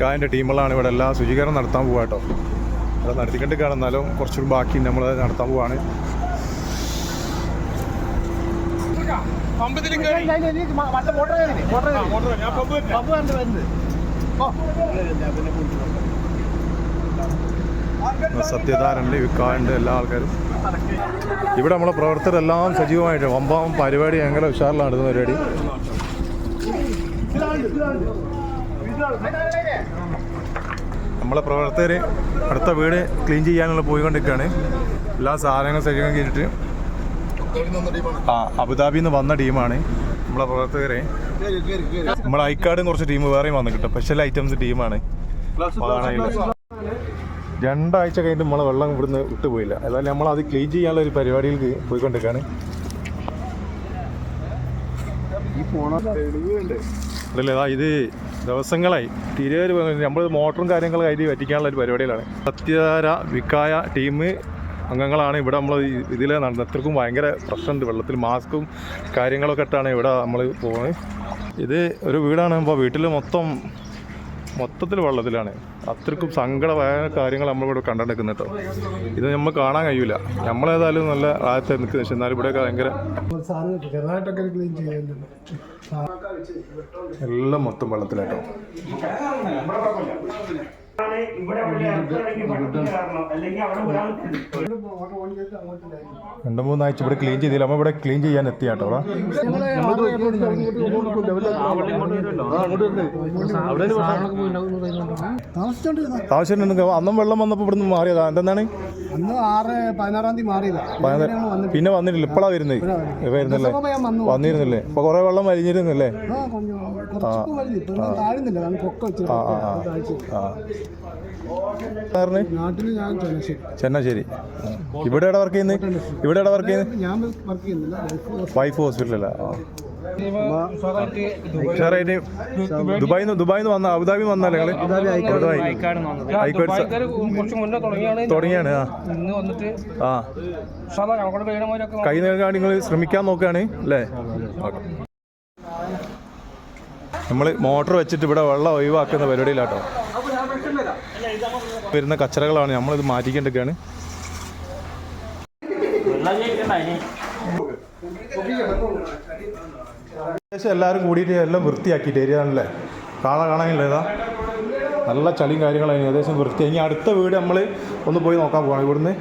കായന്റെ ടീമുകളാണ് ഇവിടെ എല്ലാ ശുചീകരണം നടത്താൻ പോവാ കേട്ടോ അത് നടത്തിക്കൊണ്ട് കാണുന്നാലും കുറച്ചും ബാക്കി നമ്മൾ നടത്താൻ പോവാണ്. സത്യധാരണ്ട് വിക്കാണ്ട് എല്ലാ ആൾക്കാരും. ഇവിടെ നമ്മളെ പ്രവർത്തകരെല്ലാം സജീവമായിട്ട് ഒമ്പാം പരിപാടി ഭയങ്കര ഉഷാറിലാണ് നടന്ന പരിപാടി. നമ്മളെ പ്രവർത്തകർ അടുത്ത വീട് ക്ലീൻ ചെയ്യാനുള്ള പോയിക്കൊണ്ടിരിക്കുകയാണ്. എല്ലാ സാധനങ്ങളും സജീവം ചെയ്തിട്ട് ആ അബുദാബിയിൽ നിന്ന് വന്ന ടീമാണ് നമ്മളെ പ്രവർത്തകരെ. നമ്മളെ ഐക്കാടും കുറച്ച് ടീം വേറെയും വന്നു സ്പെഷ്യൽ ഐറ്റംസ് ടീമാണ്. രണ്ടാഴ്ച കഴിഞ്ഞിട്ട് നമ്മളെ വെള്ളം ഇവിടുന്ന് വിട്ടുപോയില്ല. ഏതായാലും നമ്മൾ അത് ക്ലീൻ ചെയ്യാനുള്ള ഒരു പരിപാടിയിലേക്ക് പോയിക്കൊണ്ടിരിക്കുകയാണ് അല്ലല്ലേ ഇതാ ദിവസങ്ങളായി. തിരുവര് നമ്മൾ മോട്ടറും കാര്യങ്ങളും കയറ്റി പറ്റിക്കാനുള്ള ഒരു പരിപാടിയിലാണ് സത്യധാര വിക്കായ ടീം അംഗങ്ങളാണ് ഇവിടെ നമ്മൾ ഇതിൽ നടന്നത്രക്കും ഭയങ്കര പ്രശ്നമുണ്ട്. വെള്ളത്തിൽ മാസ്കും കാര്യങ്ങളൊക്കെ ഇട്ടാണ് ഇവിടെ നമ്മൾ പോകുന്നത് ഇത് ഒരു വീടാണ്. അപ്പോൾ വീട്ടിൽ മൊത്തം മൊത്തത്തിൽ വെള്ളത്തിലാണ്. അത്രക്കും സങ്കടമായ കാര്യങ്ങൾ നമ്മളിവിടെ കണ്ടെടുക്കുന്നത് കേട്ടോ. ഇത് നമ്മൾ കാണാൻ കഴിയൂല. നമ്മളേതായാലും നല്ല ആദ്യത്തെ നിൽക്കുന്നത് പക്ഷെ എന്നാലും ഇവിടെയൊക്കെ ഭയങ്കര എല്ലാം മൊത്തം വെള്ളത്തിലാട്ടോ. രണ്ടു മൂന്നാഴ്ച ഇവിടെ ക്ലീൻ ചെയ്തില്ല അമ്മ ഇവിടെ ക്ലീൻ ചെയ്യാൻ എത്തി കേട്ടോ താമസിച്ചോണ്ടിരുന്ന അന്നും വെള്ളം വന്നപ്പോ ഇവിടുന്ന് മാറിയതാ എന്താണ് പിന്നെ വന്നിട്ടില്ല ഇപ്പളാ വരുന്നത് വരുന്നില്ലേ വന്നിരുന്നില്ലേ ഇപ്പൊ കൊറേ വെള്ളം വലിഞ്ഞിരുന്നില്ലേ ആ ആ ചെന്നശ്ശേരി. ഇവിടെ എവിടെ വർക്ക് ചെയ്യുന്നത്? ഇവിടെ എവിടെ വർക്ക് ചെയ്യുന്നത്? വൈഫ് ഹോസ്പിറ്റലല്ല ഉഷാറായിട്ട് ദുബായിൽ നിന്ന് ദുബായിൽ നിന്ന് വന്ന അബുദാബി വന്നല്ലേ അബുദാബി മുന്നേ തുടങ്ങിയാണ്. ആ. കൈ നേടാൻ നിങ്ങൾ ശ്രമിക്കാൻ നോക്കുകയാണ് അല്ലേ? നമ്മൾ മോട്ടർ വെച്ചിട്ട് ഇവിടെ വെള്ളം ഒഴിവാക്കുന്ന പരിപാടിയിലാട്ടോ. വരുന്ന കച്ചറകളാണ്. നമ്മളിത് മാറ്റിക്കേണ്ടൊക്കെയാണ്. ഏകദേശം എല്ലാവരും കൂടിയിട്ട് എല്ലാം വൃത്തിയാക്കിയിട്ട് ഏരിയാണല്ലേ കാണാൻ കാണാനില്ലേതാ നല്ല ചളിയും കാര്യങ്ങളായിരുന്നു ഏകദേശം വൃത്തി ഇനി അടുത്ത വീട് നമ്മൾ ഒന്ന് പോയി നോക്കാൻ പോകണം ഇവിടുന്ന്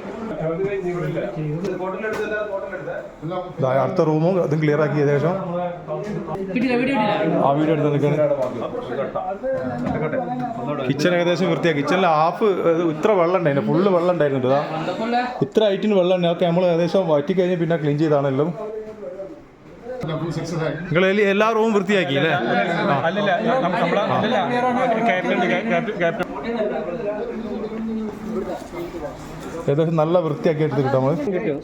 അടുത്ത റൂമും അതും ക്ലിയർ ആക്കി ഏകദേശം ആ വീഡിയോ എടുത്ത് നിൽക്കാണ് കിച്ചൺ ഏകദേശം വൃത്തിയാക്കി കിച്ചണിൽ ഹാഫ് ഇത്ര വെള്ളം ഉണ്ടായിരുന്നു ഫുള്ള് വെള്ളം ഉണ്ടായിരുന്നു ഇതാ ഇത്ര ഐറ്റിന് വെള്ളം ഉണ്ട് ഓക്കെ നമ്മൾ ഏകദേശം വറ്റി കഴിഞ്ഞ് പിന്നെ ക്ലീൻ ചെയ്താണല്ലോ നിങ്ങൾ എല്ലാ റൂമും വൃത്തിയാക്കി അല്ലേ ഏകദേശം നല്ല വൃത്തിയാക്കി എടുത്ത് കിട്ടും നമ്മൾ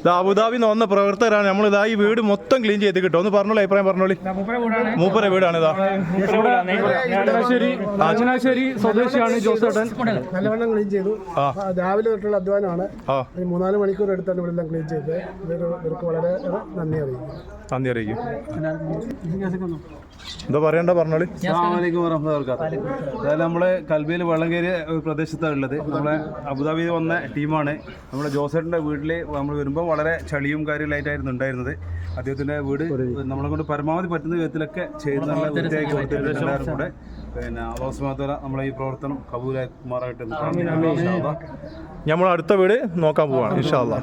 ഇത് അബുദാബി നിന്ന് വന്ന പ്രവർത്തകരാണ്. നമ്മൾ ഇതാ ഈ വീട് മൊത്തം ക്ലീൻ ചെയ്ത് കിട്ടും. ഒന്ന് പറഞ്ഞോളൂ അഭിപ്രായം പറഞ്ഞോളി. മൂപ്പര വീടാണ് ഇതാ. ചങ്ങനാശ്ശേരി സ്വദേശിയാണ് ജോസേട്ടൻ. നല്ലവണ്ണം ക്ലീൻ ചെയ്തു. രാവിലെ തൊട്ടുള്ള അധ്വാനമാണ്. മൂന്നാൽ മണിക്കൂർ എടുത്താണ് ഇവിടെ എല്ലാം ക്ലീൻ ചെയ്തത്. ഇവർക്ക് വളരെ നന്ദി അറിയിക്കും നന്ദി അറിയിക്കും. എന്താ പറയണ്ട പറഞ്ഞോളി. നമ്മൾ കൽബിയിൽ വെള്ളം കയറിയ ഒരു പ്രദേശത്താണ് ഉള്ളത്. നമ്മളെ അബുദാബിയിൽ വന്ന ടീമാണ്. നമ്മുടെ ജോസേട്ടിന്റെ വീട്ടിൽ നമ്മൾ വരുമ്പോൾ വളരെ ചളിയും കാര്യങ്ങളായിട്ടായിരുന്നു ഉണ്ടായിരുന്നത്. അദ്ദേഹത്തിന്റെ വീട് നമ്മളെ കൊണ്ട് പരമാവധി പറ്റുന്ന വിധത്തിലൊക്കെ ചെയ്ത് നല്ല വൃത്തിയാക്കി കൊടുത്തിട്ടുണ്ട് എല്ലാവരും കൂടെ. പിന്നെ അലോസ്മാത്തോല നമ്മളെ ഈ പ്രവർത്തനം കബൂലായി കുമാറായിട്ട് നമ്മൾ അടുത്ത വീട് നോക്കാൻ പോവാണ് ഇൻഷാല്ലാ